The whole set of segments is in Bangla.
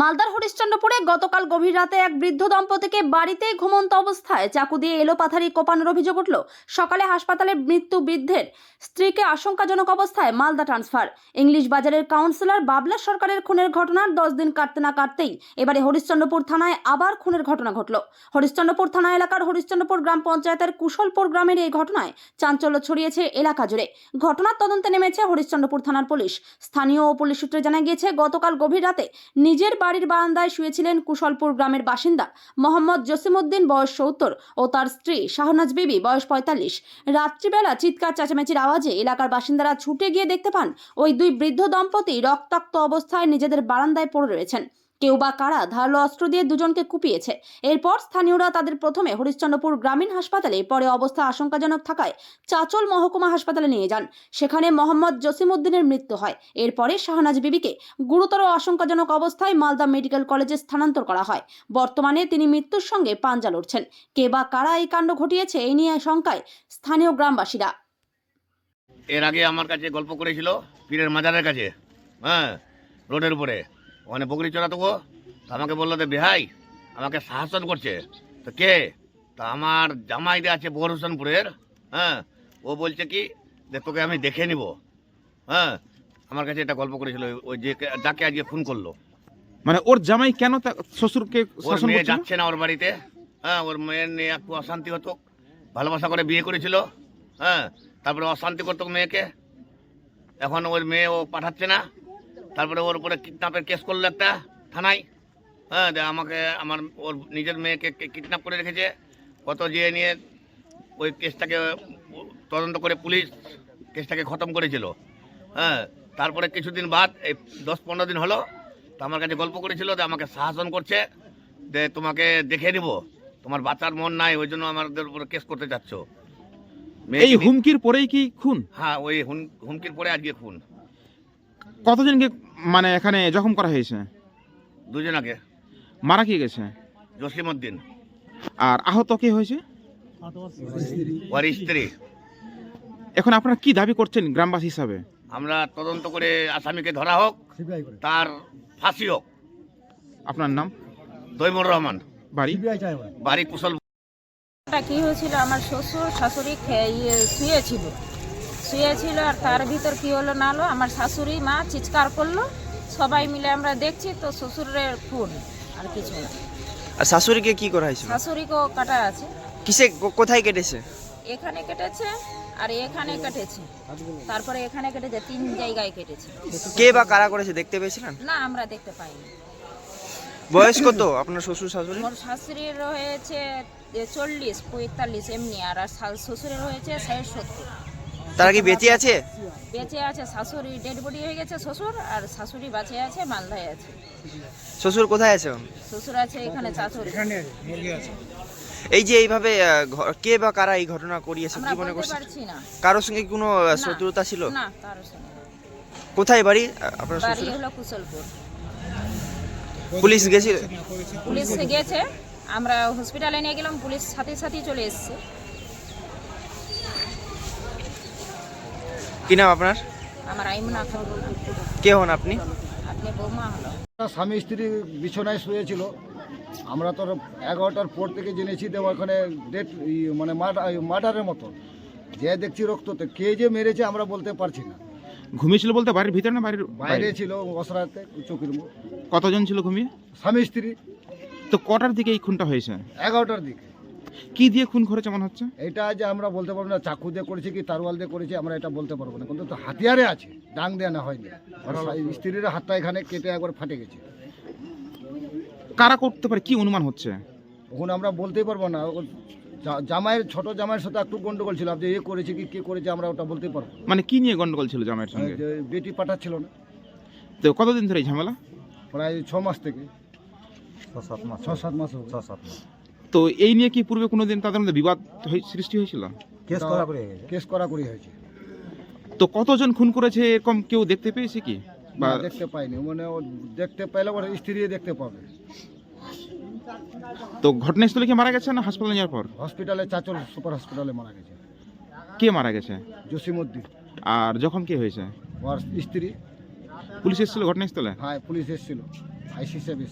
মালদার হরিশ্চন্দ্রপুরে গতকাল গভীর রাতে এক বৃদ্ধ দম্পতিকে বাড়িতেই ঘুমন্ত অবস্থায় চাকু দিয়ে এলোপাথারি কোপানোর অভিযোগ উঠল। সকালে হাসপাতালে মৃত্যু বৃদ্ধের। স্ত্রীকে আশঙ্কাজনক অবস্থায় মালদা ট্রান্সফার। ইংলিশ বাজারের কাউন্সিলর বাবলা সরকারের খুনের ঘটনার দশ দিন কাটতে না কাটতেই এবারে হরিশ্চন্দ্রপুর থানায় আবার খুনের ঘটনা ঘটল। হরিশ্চন্দ্রপুর থানা এলাকার হরিশ্চন্দ্রপুর গ্রাম পঞ্চায়েতের কুশলপুর গ্রামের এই ঘটনায় চাঞ্চল্য ছড়িয়েছে এলাকা জুড়ে। ঘটনার তদন্তে নেমেছে হরিশ্চন্দ্রপুর থানার পুলিশ। স্থানীয় পুলিশ সূত্রে জানা গিয়েছে, গতকাল গভীর রাতে নিজের বাড়ির বারান্দায় শুয়েছিলেন কুশলপুর গ্রামের বাসিন্দা মোহাম্মদ জসিমউদ্দিন, বয়স সত্তর, ও তার স্ত্রী শাহনাজ বিবি, বয়স পঁয়তাল্লিশ। রাত্রিবেলা চিৎকার, চেঁচামেচির আওয়াজে এলাকার বাসিন্দারা ছুটে গিয়ে দেখতে পান, ওই দুই বৃদ্ধ দম্পতি রক্তাক্ত অবস্থায় নিজেদের বারান্দায় পড়ে রয়েছেন। কেউ বা কারা ধারালো অস্ত্র দিয়ে দুজনকে কুপিয়েছে। এরপর স্থানীয়রা তাদের প্রথমে হরিশ্চন্দ্রপুর গ্রামীণ হাসপাতালে, পরে অবস্থা আশঙ্কাজনক থাকায় চাচল মহকুমা হাসপাতালে নিয়ে যান। সেখানে মোহাম্মদ জসিমউদ্দিনের মৃত্যু হয়। এরপরে শাহনাজ বিবিকে গুরুতর আশঙ্কাজনক অবস্থায় মালদা মেডিকেল কলেজে স্থানান্তর করা হয়। বর্তমানে তিনি মৃত্যুর সঙ্গে পাঞ্জা লড়ছেন। কে বা কারা এই কাণ্ড ঘটিয়েছে এই নিয়ে শঙ্কায় স্থানীয় গ্রামবাসীরা। এর আগে আমার কাছে গল্প করেছিল পীরের মাজারের কাছে হ্যাঁ রোডের উপরে। ওখানে বকরি চড়াতো গো তো আমাকে বলল যে বেহাই আমাকে শাসন করছে। তো কে? তা আমার জামাই যে আছে বোর হোসেনপুরের হ্যাঁ? ও বলছে কি যে তোকে আমি দেখে নিব। হ্যাঁ? আমার কাছে এটা গল্প করেছিল ওই- যে যাকে আজকে ফোন করল। মানে ওর জামাই কেন তা- শ্বশুরকে ওর মেয়ে যাচ্ছে না ওর বাড়িতে হ্যাঁ? ওর মেয়ের নিয়ে একটু অশান্তি হতো ভালোবাসা করে বিয়ে করেছিল হ্যাঁ? তারপরে অশান্তি করতো মেয়েকে। এখন ওর মেয়ে ও পাঠাচ্ছে না। তারপরে ওর উপরে কিডন্যাপের কেস করল একটা থানায়। হ্যাঁ আমাকে আমার ওর নিজের মেয়েকে কিডন্যাপ করে রেখেছে। কত যেয়ে নিয়ে ওই কেসটাকে তদন্ত করে পুলিশ কেসটাকে খতম করেছিল। হ্যাঁ তারপরে কিছুদিন বাদ এই দশ পনেরো দিন হলো তো আমার কাছে গল্প করেছিল যে আমাকে শাসন করছে যে তোমাকে দেখে নিব। তোমার বাচ্চার মন নাই ওই জন্য আমাদের উপরে কেস করতে চাচ্ছ। এই হুমকির পরেই কি খুন? হ্যাঁ ওই হুম- হুমকির পরে আজকে খুন। কতজনকে মানে এখানে জখম করা হয়েছে? দুজনাকে। মারা কি গেছে? জসিমউদ্দিন। আর আহত কে হয়েছে? ওর স্ত্রী। এখন আপনারা কি দাবি করছেন গ্রামবাসী হিসাবে? আমরা তদন্ত করে আসামিকে ধরা হোক তার ফাঁসি হোক। আপনার নাম? দৈমুর রহমান। বাড়ি? বাড়ি কুশল কি হয়েছিল? আমার শ্বশুর শাশুড়ি খেয়ে ইয়ে শুয়েছিল। শুয়েছিল আর তার ভিতর কি হলো না হলো? আমার শাশুড়ি মা চিৎকার করল। সবাই মিলে আমরা দেখছি তো শ্বশুরের খুন আর কিছু না। আর শাশুড়িকে কি করা হয়েছিল? শাশুড়িকেও কাটা আছে। কিসে কোথায় কেটেছে? এখানে কেটেছে আর এখানে কেটেছে। তারপরে এখানে কেটেছে তিন জায়গায় কেটেছে। কে বা কারা করেছে দেখতে পেয়েছিলেন? না আমরা দেখতে পাইনি। বয়স কত আপনার শ্বশুর শাশুড়ি? মোর শাশুড়ির হয়েছে চল্লিশ পঁয়তাল্লিশ এমনি আর শ্বশুরের হয়েছে ষাট সত্তর। তারা কি বেঁচে আছে? বেঁচে আছে শাশুড়ি ডেড বডি হয়ে গেছে শ্বশুর আর শাশুড়ি বাঁচে আছে মালদায় আছে। শ্বশুর কোথায় আছে? শ্বশুর আছে এখানে চাচুর এই যে এইভাবে কে বা কারা এই ঘটনা করিয়েছে কি মনে বলতে করছে? পারছি না। কারোর সঙ্গে কোনো শত্রুতা ছিল? না কারোর সঙ্গে কোথায় বাড়ি? আপনার বাড়ি হলো কুশলপুর। পুলিশ গেছিল? পুলিশ গেছে আমরা হসপিটালে নিয়ে গেলাম পুলিশ সাথে সাথে চলে এসেছে। কি নাম আপনার? আমার আইমনা কে হন আপনি? আপনি বৌমা হলো। স্বামী স্ত্রী বিছানায় শুয়েছিল। আমরা তো এগারোটার পর থেকে জেনেছি যে ওখানে ডেট মানে মার্ডারের মতো। যে দেখছি রক্ত তো কে যে মেরেছে আমরা বলতে পারছি না। ঘুমিয়েছিল বলতে বাড়ির ভিতরে না বাড়ির বাইরে ছিল অসরাতে চকির মুখ। কতজন ছিল ঘুমিয়ে? স্বামী স্ত্রী। তো কটার দিকে এই খুনটা হয়েছে? এগারোটার দিকে। কি দিয়ে খুন করেছে মনে হচ্ছে? এটা যে আমরা বলতে পারব না চাকু দিয়ে করেছে কি তারওয়াল দিয়ে করেছে আমরা এটা বলতে পারব না। কিন্তু তো হাতিয়ারে আছে ডাং দেওয়া না হয়নি। স্ত্রীর হাতটা এখানে কেটে একবার ফাটে গেছে। কারা করতে পারে? কি অনুমান হচ্ছে? এখন আমরা বলতেই পারব না। জামাইয়ের ছোট জামাইয়ের সাথে একটু গন্ডগোল ছিল। যে এ করেছে কি কে করেছে আমরা ওটা বলতে পারব মানে কি নিয়ে গন্ডগোল ছিল জামাইয়ের সঙ্গে? যে বেটি পাঠাচ্ছিল না। তো কতদিন ধরে এই ঝামেলা? প্রায় ছ মাস থেকে। ছ সাত মাস ছ সাত মাস ছ সাত মাস। তো এই নিয়ে কি পূর্বে কোনোদিন তাদের মধ্যে বিবাদ হয়ে- সৃষ্টি হয়েছিল? কেস করা করে কেস করা করি হয়েছে। তো কতজন খুন করেছে এরকম কেউ দেখতে পেয়েছে কি? বা দেখতে পাইনি। মানে ও দেখতে পাইলে ওর স্ত্রী দেখতে পাবে। তো ঘটনাস্থলে কি মারা গেছে না হাসপাতালে যাওয়ার পর? হসপিটালে চাচল সুপার হসপিটালে মারা গেছে। কে মারা গেছে? জসিমুদ্দিন। আর যখন কে হয়েছে? ওর স্ত্রী। পুলিশ এসেছিল ঘটনাস্থলে? হ্যাঁ পুলিশ এসেছিল। আইসি সার্ভিস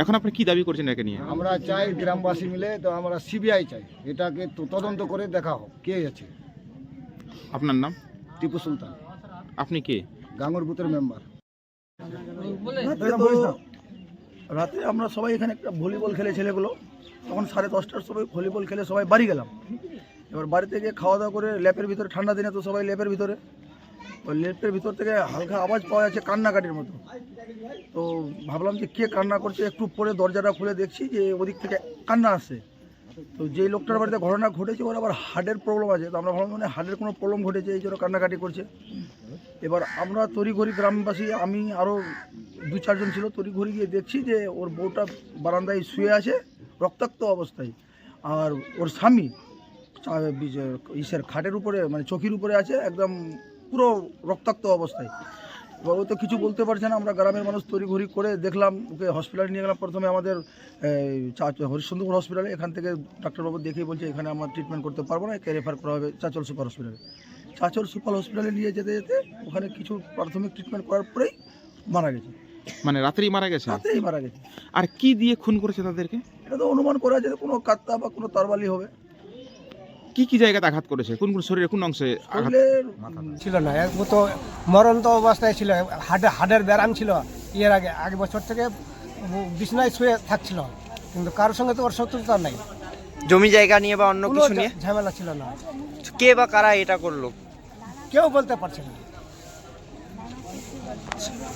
এখন আপনি কি দাবি করছেন একে নিয়ে? আমরা চাই গ্রামবাসী মিলে তো আমরা সিবিআই চাই। এটাকে তো তদন্ত করে দেখা হোক কে আছে। আপনার নাম? টিপু সুলতান। আপনি কে? গাঙ্গুর বুথের মেম্বার। রাতে তো রাতে আমরা সবাই এখানে একটা ভলিবল খেলে ছেলেগুলো। তখন সাড়ে দশটার সময় ভলিবল খেলে সবাই বাড়ি গেলাম। এবার বাড়ি থেকে খাওয়া দাওয়া করে ল্যাপের ভিতরে ঠান্ডা দিনে তো সবাই ল্যাপের ভিতরে। ওই ল্যাপের ভিতর থেকে হালকা আওয়াজ পাওয়া যাচ্ছে কান্নাকাটির মতো। তো ভাবলাম যে কে কান্না করছে, একটু পরে দরজাটা খুলে দেখছি যে ওদিক থেকে কান্না আসছে। তো যেই লোকটার বাড়িতে ঘটনা ঘটেছে, ওর আবার হার্টের প্রবলেম আছে। তো আমরা ভাবলাম মানে হার্টের কোনো প্রবলেম ঘটেছে, এই জন্য কান্নাকাটি করছে। এবার আমরা তড়িঘড়ি গ্রামবাসী, আমি আরও দু চারজন ছিল, তড়িঘড়ি গিয়ে দেখছি যে ওর বউটা বারান্দায় শুয়ে আছে, রক্তাক্ত অবস্থায়। আর ওর স্বামী ইসের খাটের উপরে মানে চকির উপরে আছে, একদম পুরো রক্তাক্ত অবস্থায়। ও তো কিছু বলতে পারছে না আমরা গ্রামের মানুষ তড়িঘড়ি করে দেখলাম ওকে হসপিটালে নিয়ে গেলাম। প্রথমে আমাদের হরিশ্চন্দ্রপুর হসপিটালে এখান থেকে ডাক্তারবাবু দেখেই বলছে এখানে আমার ট্রিটমেন্ট করতে পারব না একে রেফার করা হবে চাচল সুপার হসপিটালে চাচল সুপার হসপিটালে নিয়ে যেতে যেতে ওখানে কিছু প্রাথমিক ট্রিটমেন্ট করার পরেই মারা গেছে। মানে রাত্রেই মারা গেছে? রাতেই মারা গেছে। আর কি দিয়ে খুন করেছে তাদেরকে? এটা তো অনুমান করা যায় কোনো কাত্তা বা কোনো তরবালি হবে। কি কি জায়গাতে আঘাত করেছে? কোন কোন শরীরে কোন অংশে আঘাত? ছিল না। এক ও তো মরন্ত অবস্থায় ছিল। হাডে হাডের ব্যারাম ছিল। এর আগে এক বছর থেকে বিছনায় শুয়ে থাকছিল। কিন্তু কারোর সঙ্গে তো ওর শত্রুতা নাই। জমি জায়গা নিয়ে বা অন্য কিছু নিয়ে? ঝামেলা ছিল না। কে বা কারা এটা করল? কেউ বলতে পারছে না।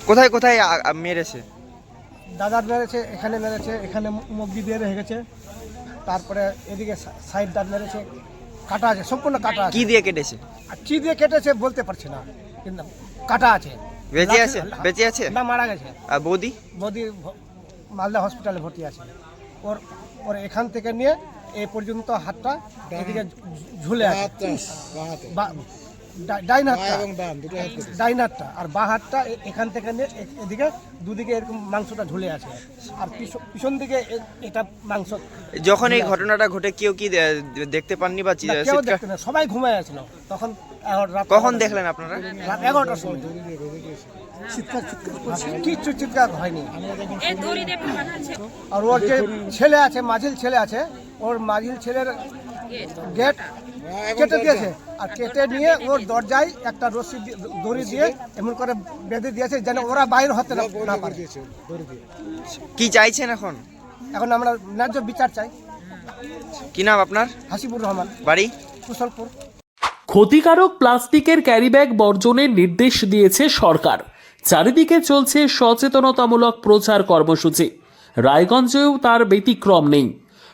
কোথায় কোথায় আ- আ- মেরেছে? দাদার মেরেছে এখানে মেরেছে এখানে মু- মুগদি দিয়ে রেখে গেছে। তারপরে এদিকে সাইড দাঁত মেরেছে। কাটা আছে সম্পূর্ণ কাটা আছে। কি দিয়ে কেটেছে? আর কি দিয়ে কেটেছে বলতে পারছি না কিন্তু কাটা আছে। বেঁচে আছে? বেঁচে আছে? না মারা গেছে। আর বৌদি? বৌদি মালদা হসপিটালে ভর্তি আছে। ওর ওর এখান থেকে নিয়ে এই পর্যন্ত হাতটা এদিকে ঝুলে আছে। ডাইন হাতটা ডাইন হাতটা আর বা হাতটা এখান থেকে এ- এদিকে দুদিকে এরকম মাংসটা ঝুলে আছে। আর পিছ- পিছন দিকে এটা মাংস। যখন এই ঘটনাটা ঘটে কেউ কি দেখতে পাননি বা কেউ চিৎকার- দেখতে না সবাই ঘুমায় আছিল তখন কখন দেখলেন আপনারা? রাত এগারোটার সময়। কিচ্ছু চিৎকার হয়নি। আর ওর যে ছেলে আছে মাঝিল ছেলে আছে ওর মাঝিল ছেলের গেট কেটে দিয়েছে। আর কেটে নিয়ে ওর দরজায় একটা রশি দড়ি দিয়ে এমন করে বেঁধে দিয়েছে যেন ওরা বাইরে হতে না না পারে। কি চাইছেন এখন? এখন আমরা ন্যায্য বিচার চাই। কি নাম আপনার? হাসিবুর রহমান। বাড়ি? কুশলপুর। ক্ষতিকারক প্লাস্টিকের ক্যারিব্যাগ বর্জনের নির্দেশ দিয়েছে সরকার। চারিদিকে চলছে সচেতনতামূলক প্রচার কর্মসূচি। রায়গঞ্জেও তার ব্যতিক্রম নেই।